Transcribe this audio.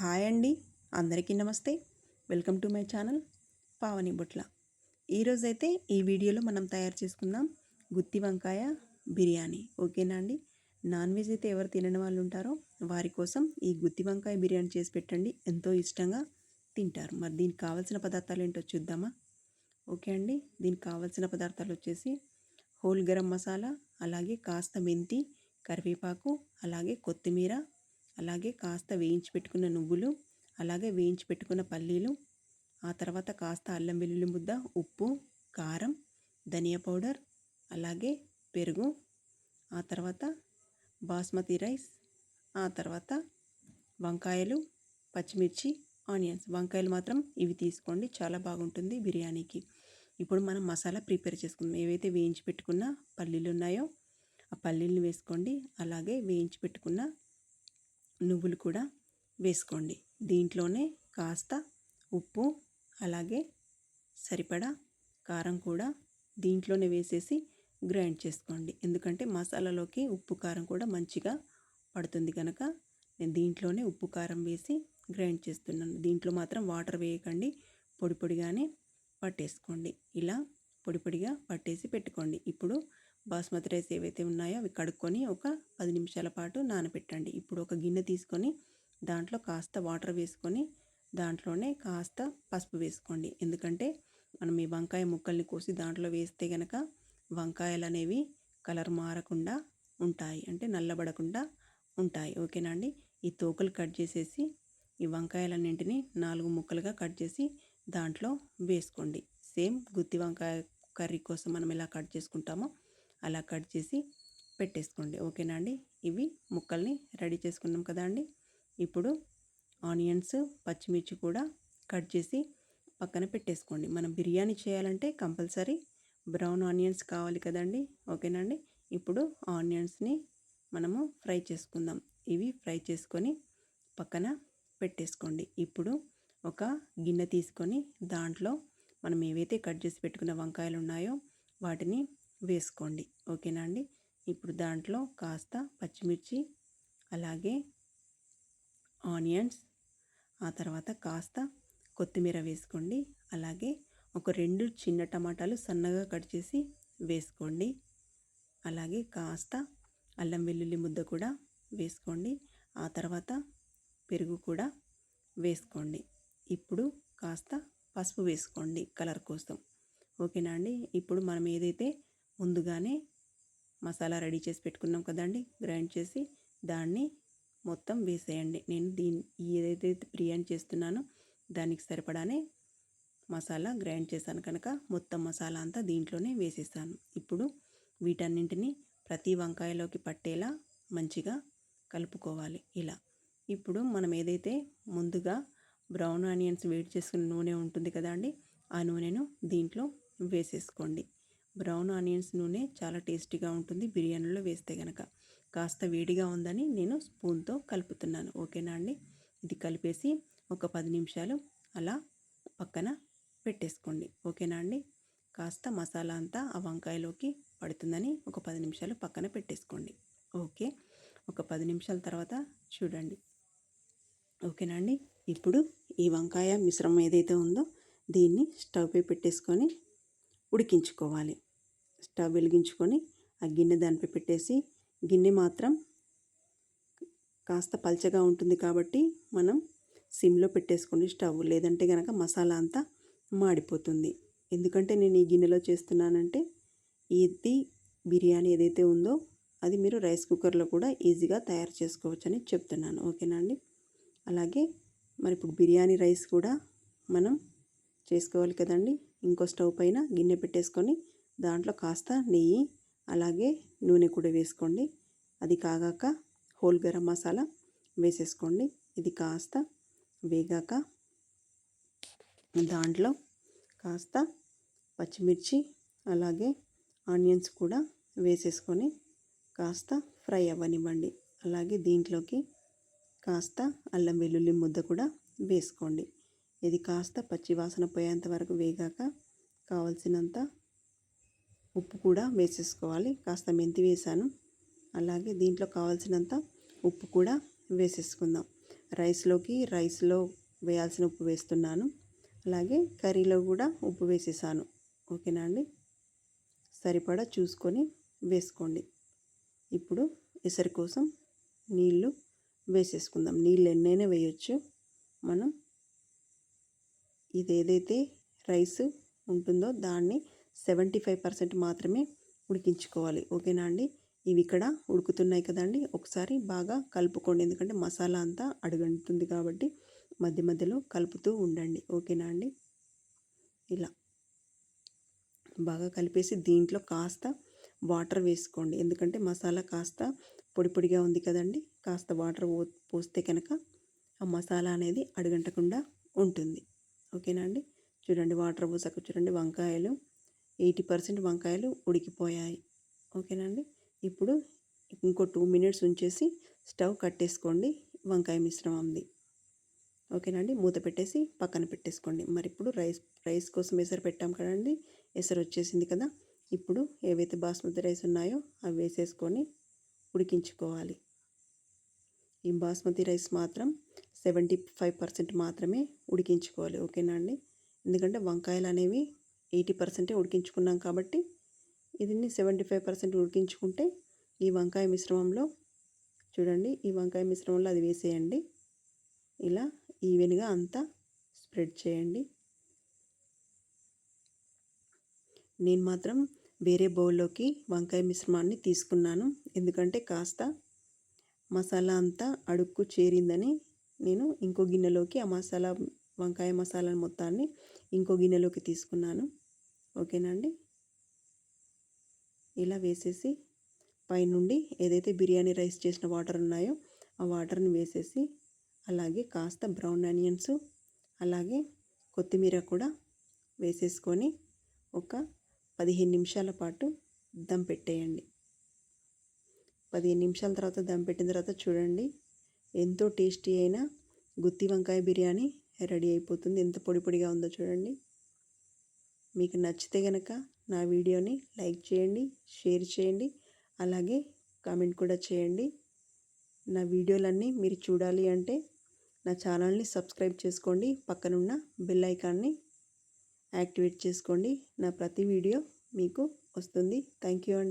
Hi అండి. అందరికీ నమస్తే. Welcome to my channel Pavani Butla. ఈరోజైతే ఈ వీడియోలో మనం తయారు చేసుకుందాం గుత్తి వంకాయ బిర్యానీ. ఓకేనా అండి? నాన్ వెజ్ అయితే ఎవరు తినని వాళ్ళు ఉంటారో వారి కోసం ఈ గుత్తి వంకాయ బిర్యానీ చేసి పెట్టండి. ఎంతో ఇష్టంగా తింటారు. మరి దీనికి కావాల్సిన పదార్థాలు ఏంటో చూద్దామా? ఓకే అండి. దీనికి కావాల్సిన పదార్థాలు వచ్చేసి హోల్ గరం మసాలా అలాగే కాస్త మెంతి కరివేపాకు అలాగే కొత్తిమీర అలాగే కాస్త వేయించి పెట్టుకున్న నువ్వులు అలాగే వేయించి పెట్టుకున్న పల్లీలు ఆ తర్వాత కాస్త అల్లం వెల్లుల్లి ముద్ద ఉప్పు కారం ధనియా పౌడర్ అలాగే పెరుగు ఆ తర్వాత బాస్మతి రైస్ ఆ తర్వాత వంకాయలు పచ్చిమిర్చి ఆనియన్స్. వంకాయలు మాత్రం ఇవి తీసుకోండి చాలా బాగుంటుంది బిర్యానీకి. ఇప్పుడు మనం మసాలా ప్రిపేర్ చేసుకుందాం. ఏవైతే వేయించి పెట్టుకున్న పల్లీలు ఉన్నాయో ఆ పల్లీలను వేసుకోండి. అలాగే వేయించి పెట్టుకున్న నువ్వులు కూడా వేసుకోండి. దీంట్లోనే కాస్త ఉప్పు అలాగే సరిపడా కారం కూడా దీంట్లోనే వేసేసి గ్రైండ్ చేసుకోండి. ఎందుకంటే మసాలాలోకి ఉప్పు కారం కూడా మంచిగా పడుతుంది కనుక నేను దీంట్లోనే ఉప్పు కారం వేసి గ్రైండ్ చేస్తున్నాను. దీంట్లో మాత్రం వాటర్ వేయకండి. పొడి పొడిగానే పట్టేసుకోండి. ఇలా పొడి పొడిగా పట్టేసి పెట్టుకోండి. ఇప్పుడు బాస్మతి రైస్ ఏవైతే ఉన్నాయో అవి కడుక్కొని ఒక పది నిమిషాల పాటు నానబెట్టండి. ఇప్పుడు ఒక గిన్నె తీసుకొని దాంట్లో కాస్త వాటర్ వేసుకొని దాంట్లోనే కాస్త పసుపు వేసుకోండి. ఎందుకంటే మనం ఈ వంకాయ ముక్కల్ని కోసి దాంట్లో వేస్తే కనుక వంకాయలు అనేవి కలర్ మారకుండా ఉంటాయి. అంటే నల్లబడకుండా ఉంటాయి. ఓకేనా అండి? ఈ తోకలు కట్ చేసేసి ఈ వంకాయలన్నింటినీ నాలుగు ముక్కలుగా కట్ చేసి దాంట్లో వేసుకోండి. సేమ్ గుత్తి వంకాయ కర్రీ కోసం మనం ఎలా కట్ చేసుకుంటామో అలా కట్ చేసి పెట్టేసుకోండి. ఓకేనా అండి? ఇవి ముక్కల్ని రెడీ చేసుకున్నాం కదా అండి? ఇప్పుడు ఆనియన్స్ పచ్చిమిర్చి కూడా కట్ చేసి పక్కన పెట్టేసుకోండి. మనం బిర్యానీ చేయాలంటే కంపల్సరీ బ్రౌన్ ఆనియన్స్ కావాలి కదండి ఓకేనా అండి? ఇప్పుడు ఆనియన్స్ని మనము ఫ్రై చేసుకుందాం. ఇవి ఫ్రై చేసుకొని పక్కన పెట్టేసుకోండి. ఇప్పుడు ఒక గిన్నె తీసుకొని దాంట్లో మనం ఏవైతే కట్ చేసి పెట్టుకున్న వంకాయలు ఉన్నాయో వాటిని వేసుకోండి. ఓకేనా అండి? ఇప్పుడు దాంట్లో కాస్త పచ్చిమిర్చి అలాగే ఆనియన్స్ ఆ తర్వాత కాస్త కొత్తిమీర వేసుకోండి. అలాగే ఒక రెండు చిన్న టమాటాలు సన్నగా కట్ చేసి వేసుకోండి. అలాగే కాస్త అల్లం వెల్లుల్లి ముద్ద కూడా వేసుకోండి. ఆ తర్వాత పెరుగు కూడా వేసుకోండి. ఇప్పుడు కాస్త పసుపు వేసుకోండి కలర్ కోసం. ఓకేనా అండి? ఇప్పుడు మనం ఏదైతే ముందుగానే మసాలా రెడీ చేసి పెట్టుకున్నాం కదండి. గ్రైండ్ చేసి దాన్ని మొత్తం వేసేయండి. నేను దీన్ని ఏదైతే బిర్యానీ చేస్తున్నానో దానికి సరిపడానే మసాలా గ్రైండ్ చేశాను కనుక మొత్తం మసాలా అంతా దీంట్లోనే వేసేసాను. ఇప్పుడు వీటన్నింటినీ ప్రతి వంకాయలోకి పట్టేలా మంచిగా కలుపుకోవాలి ఇలా. ఇప్పుడు మనం ఏదైతే ముందుగా బ్రౌన్ ఆనియన్స్ వేడి చేసుకున్న నూనె ఉంటుంది కదా అండి ఆ నూనెను దీంట్లో వేసేసుకోండి. బ్రౌన్ ఆనియన్స్ నూనె చాలా టేస్టీగా ఉంటుంది. బిర్యానీలో వేస్తే కనుక కాస్త వేడిగా ఉందని నేను స్పూన్తో కలుపుతున్నాను. ఓకేనా అండి? ఇది కలిపేసి ఒక పది నిమిషాలు అలా పక్కన పెట్టేసుకోండి. ఓకేనా అండి? కాస్త మసాలా అంతా ఆ వంకాయలోకి పడుతుందని ఒక పది నిమిషాలు పక్కన పెట్టేసుకోండి. ఓకే? ఒక పది నిమిషాల తర్వాత చూడండి. ఓకేనా అండి? ఇప్పుడు ఈ వంకాయ మిశ్రమం ఏదైతే ఉందో దీన్ని స్టవ్ పై పెట్టేసుకొని ఉడికించుకోవాలి. స్టవ్ వెలిగించుకొని ఆ గిన్నె దానిపై పెట్టేసి గిన్నె మాత్రం కాస్త పల్చగా ఉంటుంది కాబట్టి మనం సిమ్లో పెట్టేసుకోండి స్టవ్ లేదంటే కనుక మసాలా అంతా మాడిపోతుంది. ఎందుకంటే నేను ఈ గిన్నెలో చేస్తున్నానంటే ఇది బిర్యానీ ఏదైతే ఉందో అది మీరు రైస్ కుక్కర్లో కూడా ఈజీగా తయారు చేసుకోవచ్చని చెప్తున్నాను. ఓకేనా అండి? అలాగే మరి ఇప్పుడు బిర్యానీ రైస్ కూడా మనం చేసుకోవాలి కదండి. ఇంకో స్టవ్ పైన గిన్నె పెట్టేసుకొని దాంట్లో కాస్త నెయ్యి అలాగే నూనె కూడా వేసుకోండి. అది కాగాక హోల్ గరం మసాలా వేసేసుకోండి. ఇది కాస్త వేగాక దాంట్లో కాస్త పచ్చిమిర్చి అలాగే ఆనియన్స్ కూడా వేసేసుకొని కాస్త ఫ్రై అవ్వనివ్వండి. అలాగే దీంట్లోకి కాస్త అల్లం వెల్లుల్లి ముద్ద కూడా వేసుకోండి. ఇది కాస్త పచ్చివాసన పోయేంత వరకు వేగాక కావలసినంత ఉప్పు కూడా వేసేసుకోవాలి. కాస్త మెంతి వేసాను. అలాగే దీంట్లో కావాల్సినంత ఉప్పు కూడా వేసేసుకుందాం. రైస్లోకి రైస్లో వేయాల్సిన ఉప్పు వేస్తున్నాను. అలాగే కర్రీలో కూడా ఉప్పు వేసేసాను. ఓకేనా అండి? సరిపడా చూసుకొని వేసుకోండి. ఇప్పుడు ఎసరి కోసం నీళ్ళు వేసేసుకుందాం. నీళ్ళు ఎన్నైనా వేయొచ్చు. మనం ఇది ఏదైతే రైస్ ఉంటుందో దాన్ని సెవెంటీ ఫైవ్ పర్సెంట్ మాత్రమే ఉడికించుకోవాలి. ఓకేనా అండి? ఇవి ఇక్కడ ఉడుకుతున్నాయి కదండి ఒకసారి బాగా కలుపుకోండి. ఎందుకంటే మసాలా అంతా అడుగంటుంది కాబట్టి మధ్య మధ్యలో కలుపుతూ ఉండండి. ఓకేనా అండి? ఇలా బాగా కలిపేసి దీంట్లో కాస్త వాటర్ వేసుకోండి. ఎందుకంటే మసాలా కాస్త పొడి పొడిగా ఉంది కదండి కాస్త వాటర్ పోస్తే కనుక ఆ మసాలా అనేది అడుగంటకుండా ఉంటుంది. ఓకేనా అండి? చూడండి వాటర్ పోసాక చూడండి వంకాయలు ఎయిటీ పర్సెంట్ వంకాయలు ఉడికిపోయాయి. ఓకేనండి? ఇప్పుడు ఇంకో టూ మినిట్స్ ఉంచేసి స్టవ్ కట్టేసుకోండి వంకాయ మిశ్రమంది. ఓకేనండి? మూత పెట్టేసి పక్కన పెట్టేసుకోండి. మరి ఇప్పుడు రైస్ రైస్ కోసం ఎసరు పెట్టాం కదండి? ఎసరు వచ్చేసింది కదా? ఇప్పుడు ఏవైతే బాస్మతి రైస్ ఉన్నాయో అవి వేసేసుకొని ఉడికించుకోవాలి. ఈ బాస్మతి రైస్ మాత్రం సెవెంటీ ఫైవ్ పర్సెంట్ మాత్రమే ఉడికించుకోవాలి. ఓకేనా అండి ఎందుకంటే వంకాయలు అనేవి ఎయిటీ పర్సెంటే ఉడికించుకున్నాం కాబట్టి దీన్ని సెవెంటీ ఫైవ్ పర్సెంట్ ఉడికించుకుంటే ఈ వంకాయ మిశ్రమంలో చూడండి ఈ వంకాయ మిశ్రమంలో అది వేసేయండి. ఇలా ఈవెన్గా అంతా స్ప్రెడ్ చేయండి. నేను మాత్రం వేరే బౌల్లోకి వంకాయ మిశ్రమాన్ని తీసుకున్నాను. ఎందుకంటే కాస్త మసాలా అంతా అడుక్కు చేరిందని నేను ఇంకో గిన్నెలోకి ఆ మసాలా వంకాయ మసాలా మొత్తాన్ని ఇంకో గిన్నెలోకి తీసుకున్నాను. ఓకేనా అండి? ఇలా వేసేసి పైనుండి ఏదైతే బిర్యానీ రైస్ చేసిన వాటర్ ఉన్నాయో ఆ వాటర్ని వేసేసి అలాగే కాస్త బ్రౌన్ ఆనియన్స్ అలాగే కొత్తిమీర కూడా వేసేసుకొని ఒక పదిహేను నిమిషాల పాటు దమ్ పెట్టేయండి. పదిహేను నిమిషాల తర్వాత దమ్ పెట్టిన తర్వాత చూడండి ఎంతో టేస్టీ అయిన గుత్తి వంకాయ బిర్యానీ రెడీ అయిపోతుంది. ఎంత పొడి పొడిగా ఉందో చూడండి. మీకు నచ్చితే కనుక నా వీడియోని లైక్ చేయండి షేర్ చేయండి అలాగే కామెంట్ కూడా చేయండి. నా వీడియోలన్నీ మీరు చూడాలి అంటే నా ఛానల్ని సబ్స్క్రైబ్ చేసుకోండి పక్కనున్న బెల్ ఐకాన్ని యాక్టివేట్ చేసుకోండి. నా ప్రతి వీడియో మీకు వస్తుంది. థ్యాంక్ యూ అండి.